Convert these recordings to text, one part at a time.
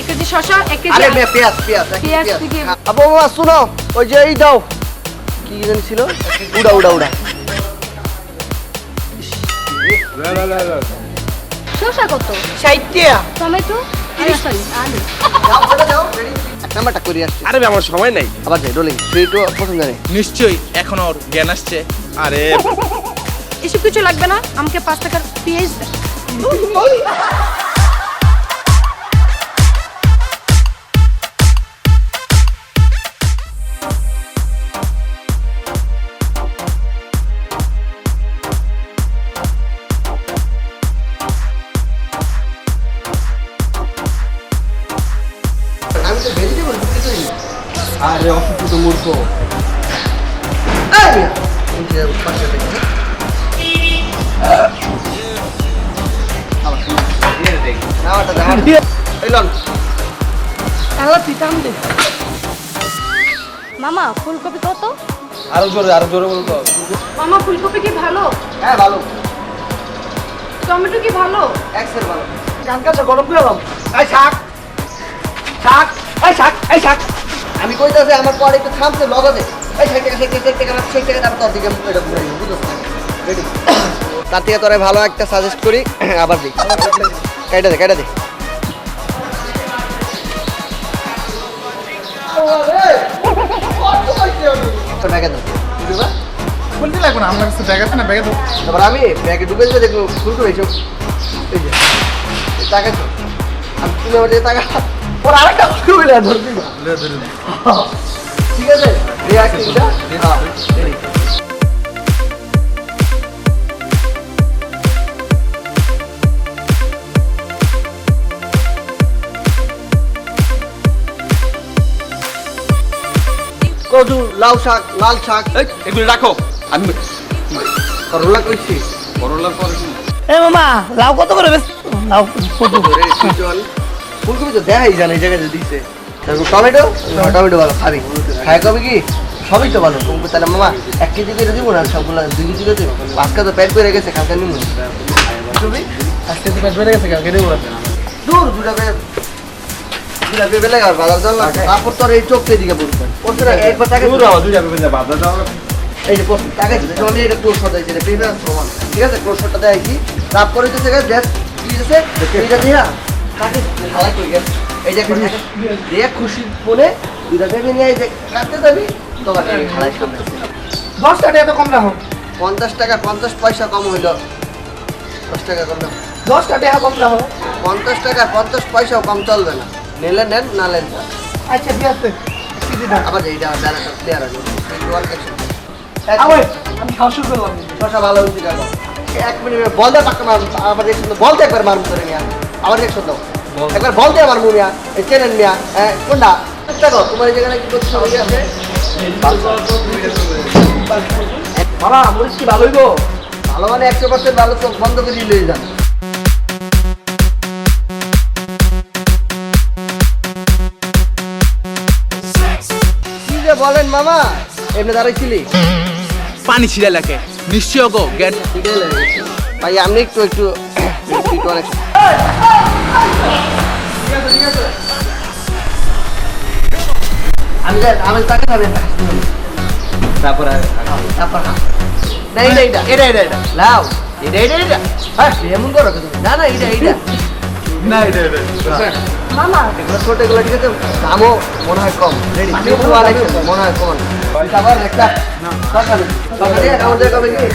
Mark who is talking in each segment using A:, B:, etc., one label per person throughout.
A: এক কেজি শসা এক কেজি
B: আরে মে পেঁয়াজ পেঁয়াজ
A: পেঁয়াজ
B: পেঁয়াজ।
A: থেকে-
B: হ্যাঁ। আবু মামা শুনো ওই যে এই দাও। কি জানি ছিল? উড়া উড়া উড়া।
A: শসা কত?
B: সাইটিয়া
A: টমেটো আরে সরি আলু।
B: যাও চলে যাও ready? এক নাম্বারটা করে আসছি।
C: আরে আমার সময় নাই।
B: আবার যাই রোলিং জানি।
D: নিশ্চয়ই এখন ওর জ্ঞান আসছে।
C: আরে
A: এসব কিছু লাগবে না আমাকে পাঁচ টাকার পেঁয়াজ মামা ফুলকপি কত?
D: আরও জোরে আরও জোরে বলতো
A: মামা ফুলকপি কি ভালো?
B: হ্যাঁ ভালো।
A: টমেটো কি ভালো?
B: এক্সেল ভালো। গান কাছে গরম করে এই শাক। শাক। এই শাক এই শাক। আমি কইতাছি আমার পরে একটু থামছে এই ষাট টাকা ষাট টাকা ষাট টাকা তারপর তোর দিকে এটা ঘুরে যাব বুঝতে রেডি তার থেকে তোরে ভালো একটা সাজেস্ট করি আবার দিই কেটে দে কেটে দে। আমি ব্যাগে ঢুকে দিলে দেখব করে এইসব। এই যে টাকা আমি তুমি আমার টাকা ওর আরেকটা ধরবি। ঠিক আছে কদু লাউ শাক লাল শাক।
C: এগুলো রাখো। আমি
B: করলা কইছি।
C: করলার পর
E: এ মামা লাউ কত করে বেশ লাউ কত
B: ধরে চল ফুলকপি তো দেখাই জানে এই জায়গায় দিছে। তারপর টমেটো? টমেটো ভালো খাবি। খাই কবে কি? সবই তো ভালো। তুমি তাহলে মামা এক কেজি করে দিব না সবগুলো দুই কেজি করে দিব। আজকে তো প্যাক করে গেছে কালকে নিব তুমি?
D: আজকে তো বেড়ে গেছে কালকে দেবো
B: দূর দুটা পেয়ে দুটা বেলে গেল বাজার জানলা তারপর তোর এই চোখ দিকে পড়বে এই যে পড়ছে টাকা এটা ক্লোজ সমান ঠিক আছে? ক্লোজ শটটা দেয় কি? তারপরে তো জায়গায় দেখ কি আছে এইটা দিয়া কাকে হালাই করে গেছে। এই যে দিয়ে খুশি বলে দুটা ভেবে নিয়ে এই যে কাটতে যাবি তোমার হালাই সামনে
E: দশ টাকা এত কম রাখো
B: পঞ্চাশ টাকা পঞ্চাশ পয়সা কম হইল। দশ টাকা কম না
E: দশ টাকা কম রাখো
B: পঞ্চাশ টাকা পঞ্চাশ পয়সাও কম চলবে না। নিলে নেন না নেন
E: আচ্ছা ঠিক আছে
B: আবার এইটা ডাইরেক্ট প্লেয়ার আছে।
E: আবার আমি খাওয়া করলাম।
B: শশা ভালো হচ্ছে এক মিনিট বল পাক্কা আবার দেখছ বল দিয়ে একবার মারুন করে নিয়া আবার দেখছ তো। একবার বল দিয়ে মারবো মিয়া এই চেনেন মিয়া হ্যাঁ কোনটা? দেখো তোমার জায়গায় কি আছে বাবা মরিচ কি ভালো মানে একশো পার্সেন্ট ভালো চোখ বন্ধ করে দিয়ে যান বলেন মামা এমনি দাঁড়াইছিলি?
D: পানি ছিঁড়ে লাগে। নিশ্চয় গো জ্ঞান
B: লাগে। ভাই আপনি একটু একটু আমি তাকে
C: তারপর
B: তারপর না। এটা এটা এটা এটা এটা লাও এটা এটা এটা হ্যাঁ এমন করো না না এটা এটা
D: না এটা
A: মামা।
B: এগুলো ছোট এগুলো ঠিক আছে দামও মনে হয় কম। রেডি মনে হয় কম আবার একটা কবে কি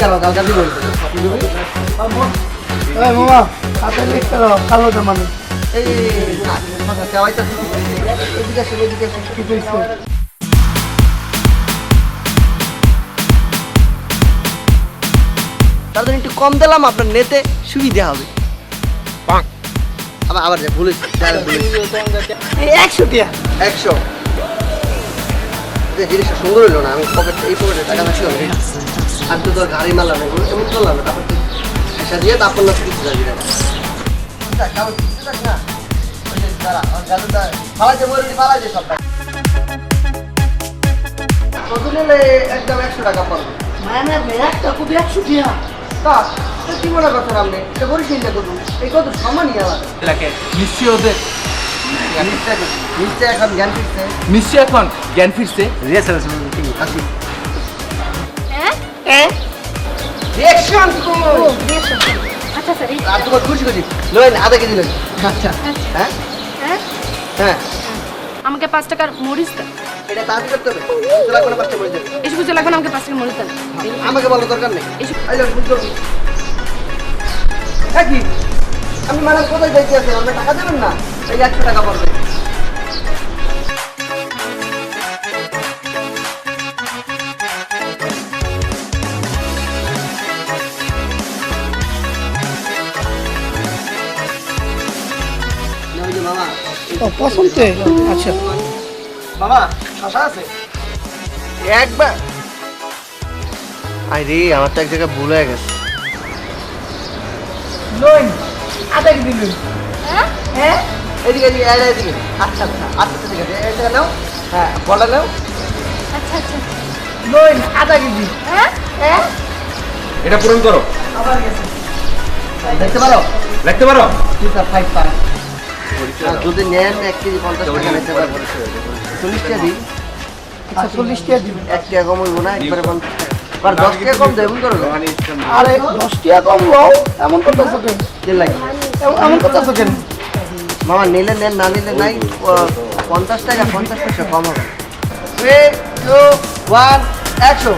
B: করো কালকে দিব
E: এই মামা হাতে লিখতে দাও কালো জামানো
B: এই না চাওয়াইতা এদিকে এদিকে
E: কি কইছো?
B: তার জন্য একটু কম দিলাম আপনার নেতে সুবিধা হবে। আবার আবার।
E: এই একশো টিয়া।
B: একশো। জিনিসটা সুন্দর হইল না আমি পকেট এই পকেটে টাকা থাকছিল আমি তো তোর গাড়ি মারলাম না এমন- করলাম না তারপর পয়সা দিয়ে তারপর না কিছু যাবি না। একদম একশো টাকা পড়বে
E: মানে একটা কুপি একশো টিয়া।
B: তা তো কি মনে করছেন আপনি এটা করি চিন্তা করুন এই কত সম্মানই আমার
D: এলাকায় নিশ্চয়ই ওদের।
B: নিশ্চয় নিশ্চয় এখন জ্ঞান ফিরছে।
D: নিশ্চয়ই এখন জ্ঞান ফিরছে।
B: আসি।
A: হ্যাঁ?
B: রিয়াকশন
A: ও আচ্ছা স্যার
B: আর তোমার খুশি খুশি। লোন আধা কেজি লোন আচ্ছা। হ্যাঁ?
A: হ্যাঁ?
B: হ্যাঁ।
A: আমাকে পাঁচ টাকার মরিচ দেন।
B: এটা তাড়াতাড়ি করতে হবে। তোরা কোনো
A: এসব কিছু লাগবে না আমাকে পাঁচ টাকার মরিচ দেন।
B: আমাকে বলো দরকার নেই।
A: এসব
B: বুঝতে হ্যাঁ কি? আমি মানে কোথায় যাইতে আছে? আপনি টাকা দেবেন না? এই একশো টাকা পড়বে।
E: ও আচ্ছা।
B: মামা শশা আছে? একবার। আরে আমার তো এক জায়গায় ভুল হয়ে গেছে।
E: লইন আধা কেজি লইন
A: হ্যাঁ?
B: এদিকে এদিকে এদিকে এদিকে। আচ্ছা আচ্ছা আচ্ছা ঠিক আছে। এই নাও। হ্যাঁ বড়া নাও।
A: আচ্ছা আচ্ছা।
E: লইন আধা কেজি।
A: হ্যাঁ? হ্যাঁ?
C: এটা পূরণ করো।
B: দেখতে পারো?
C: দেখতে পারো?
B: ঠিক আছে ফাইভ পার যদি নেন এক কেজি পঞ্চাশ টাকা নিতে পারব চল্লিশ টাকা দিই
E: আচ্ছা চল্লিশ টাকা দিবেন
B: এক টাকা কম হইব না একবারে পঞ্চাশ আর দশ টাকা কম দেবেন করো
E: আরে দশ টাকা কম লও এমন কথা
B: লাগে
E: এমন- কথা কেন?
B: মামা নিলে নেন না নিলে নাই পঞ্চাশ টাকা পঞ্চাশ পয়সা কম হবে। থ্রি টু ওয়ান একশো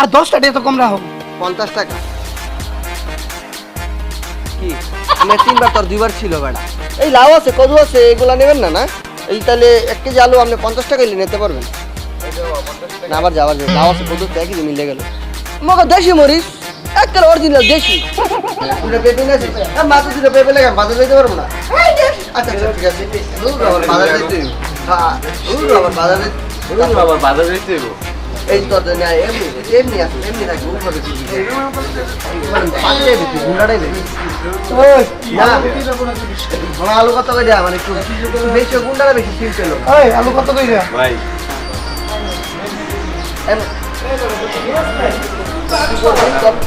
E: আর দশটা টাকা তো কম রাখো
B: পঞ্চাশ টাকা। কি? আমার তিনবার তোর দুইবার ছিল বেড়া। এই লাউ আছে কদু আছে এগুলা নেবেন না না? এই তাহলে এক কেজি আলু আপনি পঞ্চাশ টাকা হইলে নিতে পারবেন। না আবার যাওয়ার যাবে লাউ আছে কদু আছে, একই যে মিলে গেল। মগা দেশি মরিচ। একটা অরিজিনাল দেশি। দুটো পেঁপে নিয়েছি হ্যাঁ মাত্র দুটো পেঁপে লাগে যেতে পারব না? আচ্ছা আচ্ছা ঠিক আছে। বাজার যেতে হ্যাঁ বাজার
C: বাজার যেতে
B: এই তো এমনি এমনি আছে এমনি রাখি উপরে পাঁচটাই গুন্ডাটাই বেশি।
E: ওই
B: না আলু কত করে দেয়া মানে একটু বেশি গুন্ডারা বেশি ছিল
E: ওই আলু কত কইরা
C: ভাই।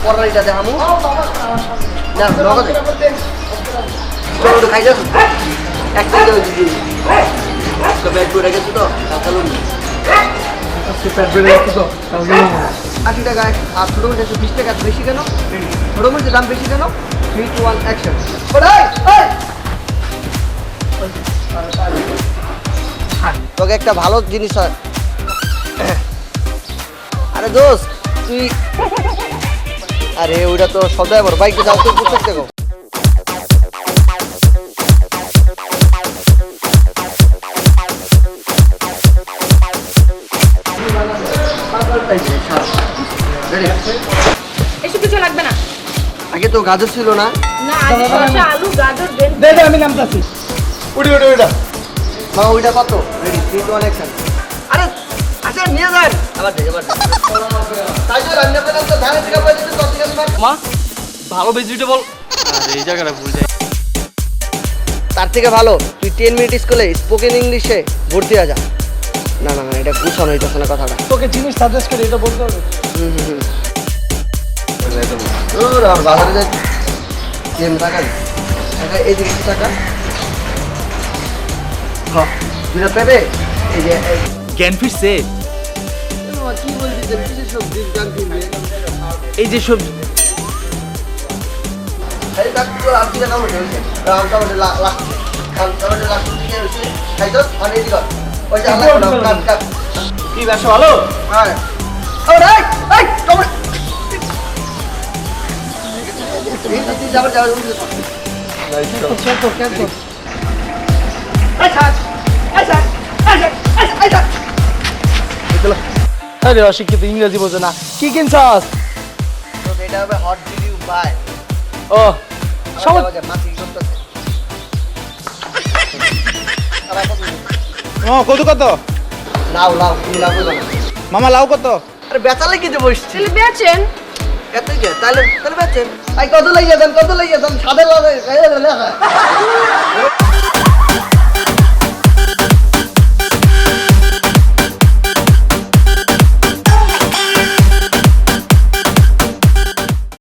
B: পরাইটা দেখামু। না নগদে চলো খাই যাস একটা দিদি। তো ব্যাগ করে গেছে তো
E: বেড়ে যাচ্ছে তো
B: আশি টাকা আর ছোটো মধ্যে একশো বিশ টাকা বেশি কেন? ছোটো দাম বেশি কেন? থ্রি টু ওয়ান অ্যাকশন তোকে একটা ভালো জিনিস হয়। আরে দোস্ত তুই আরে ওইটা তো বড় বাইকে যাও তুই বুঝতে দেখো
A: এসব কিছু লাগবে না।
B: আগে তো গাজর ছিল না।
A: না আগে শসা আলু গাজর দেন
E: দে দে আমি নামতাছি
C: উঠি উঠি উঠা।
B: মা ওইটা কত? রেডি টু ওয়ান অ্যাকশন আরে আচ্ছা নিয়ে যান। আবার দে আবার তাই তো রান্না করে তো ধারে থেকে বলে দিতে দশ
C: মা ভালো ভেজিটেবল আর এই জায়গাটা ভুল যায়।
B: তার থেকে ভালো তুই টেন মিনিট স্কুলে স্পোকেন ইংলিশে ভর্তি হয়ে যা। না না না এটা গুছানো হইতেছে না। কথাটা
E: তোকে জিনিস সাজেস্ট করে এটা বলতে হবে?
B: হুম হুম হুম আর বাজারে যাই। কেম টাকা। টাকা এইদিকে কিছু টাকা। হ্যাঁ দুটা পেবে? এই যে
D: জ্ঞান ফিরছে
B: কি সবজি
D: এই যে
B: আর অনেক ওই যে আল্লাহ কাট কাট
C: কি ব্যবসা ভালো?
B: হ্যাঁ। ও রে এই
E: আরে অশিক্ষিত ইংরেজি বোঝে না। কি কিনছস?
B: এটা হবে হট বাই
E: ও সবাই
B: মাছি
D: ও কত কত?
B: লাউ লাউ তুমি লাউ
D: মামা লাউ কত?
B: আরে বেচা লাগি যে বসছি
A: বেচেন।
B: এত কি? তাহলে তাহলে বেচেন। এই কত লাগিয়ে দেন কত লাগিয়ে দেন সাদা লাগে